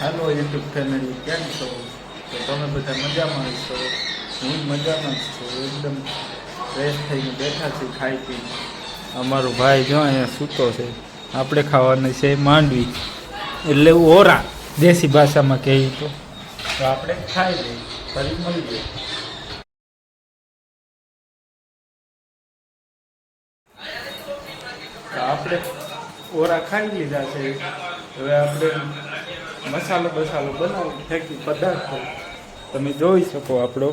હાલો YouTube family કેમ છો? તો તમે બધા મજામાં છો? હું મજામાં જ છું, એકદમ ફ્રેશ થઈને બેઠા છીએ ખાઈ પી. અમારો ભાઈ જો અહીંયા સૂતો છે. આપણે ખાવાની છે માંડવી, એટલે ઓરા, દેશી ભાષામાં કહીએ તો આપણે ખાઈ લઈએ, ફરી મળીએ. તો આપણે ઓરા ખાઈ લીધા છે. હવે આપણે મસાલો બસાલો બનાવી, ફેંકી, પદાર્થો. તમે જોઈ શકો આપણો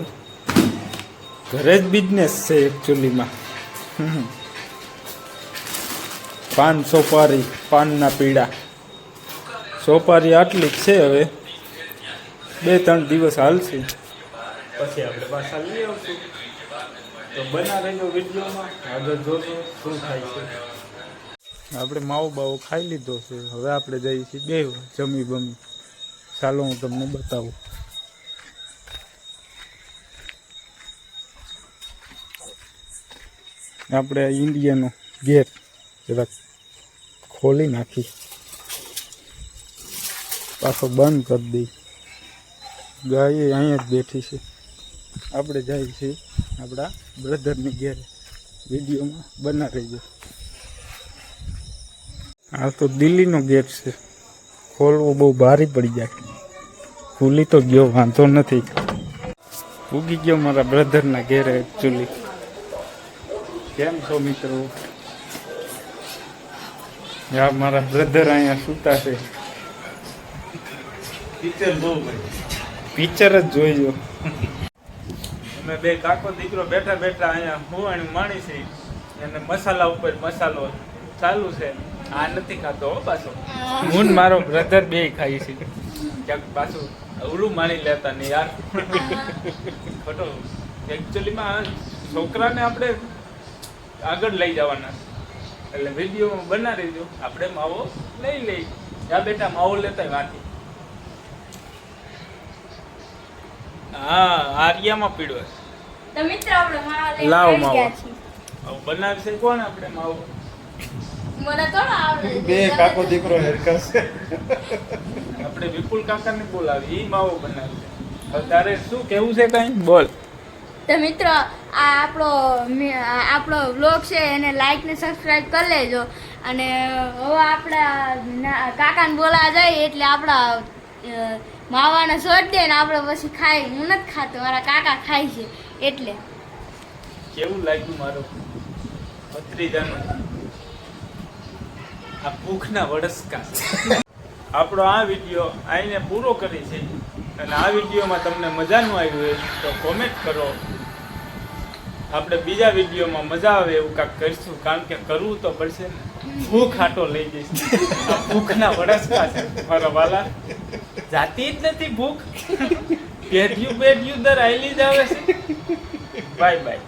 ઘરે જ બિઝનેસ છે એકચ્યુઅલીમાં પાન સોપારી, પાનના પીડા સોપારી આટલી જ છે હવે. બે ત્રણ દિવસ હાલશે. પછી આપણે પાછા લઈ આવશું. તો બના રહેજો વિડીયોમાં. આગળ જોજો, શું થાય છે. આપણે માવો બાવો ખાઈ લીધો છે. હવે આપણે જઈએ છીએ બે જમી બમી. ચાલો હું તમને બતાવું. આપણે ઇન્ડિયાનો ગેટ જરાક ખોલી નાખી. પાછો બંધ કરી દઈ. ગાય અહીંયા જ બેઠી છે. આપણે જઈએ છીએ આપણા બ્રધરની ઘેર. વિડીયોમાં બના રહીજો આ તો દિલ્હીનો ગેટ છે. ખોલવો બહુ ભારી પડી જાય. ખુલી તો ગયો વાંધો નથી. ઉગી ગયો મારા બ્રધરના ઘેરે એકચ્યુઅલી કેમ છો મિત્રો? યા મારા બ્રધર અહીંયા સૂતા છે. પિક્ચર જ જોઈજો. અમે બે કાકો દીકરો બેઠા બેઠા અહીંયા હુવાણી માણી છે અને મસાલા ઉપર મસાલો ચાલુ છે. આ નથી ખાતો હો પાછો. હું મારો બ્રધર બે ખાઈ છે ક્યાંક પાછું અવળું માણી લેતા ને યાર. ખોટો. એકચ્યુઅલીમાં છોકરાને આપણે આગળ લઈ જવાના. એટલે વીડિયો બનાવી દો આપણે માવો લઈ લઈ. જા બેટા માવો લેતા વાંચી. હા આર્યામાં પીડો છે. તો મિત્રો આપણે માવા લઈને લાવો માવો. બનાવશે કોણ આપણે માવો? મને થોડો આવડે. બે કાકો દીકરો છે આપણે વિપુલ કાકાને બોલાવી ઈ માવો બનાવી હવે તારે શું કેવું છે કઈ? બોલ. તો મિત્રો આ આપણો આપણો વ્લોગ છે એને લાઈક ને સબસ્ક્રાઇબ કરી લેજો. અને હવે આપણા કાકાને બોલાવા જાય એટલે આપણા માવાને સોટ દે ને આપણે પછી ખાઈ હું નથી ખાતો મારા કાકા ખાય છે એટલે. કેવું લાગ્યું મારું? ભત્રીજાનું આ ભૂખના વડસકા. આપણો આ વીડિયો આઈને પૂરો કરી છે. અને આ વિડીયોમાં તમને મજાનું આવ્યું હોય તો કોમેન્ટ કરો. આપણે બીજા વિડીયોમાં મજા આવે એવું કાંક કરીશું. કારણ કે કરવું તો પડશે ને. ભૂખ આટો લઈ જઈશ. ભૂખના વડસકા છે, મારા વાલા. જાતી જ નથી ભૂખ. પેઢિયું પેઢિયું દર આઈલી જ આવે છે. Bye bye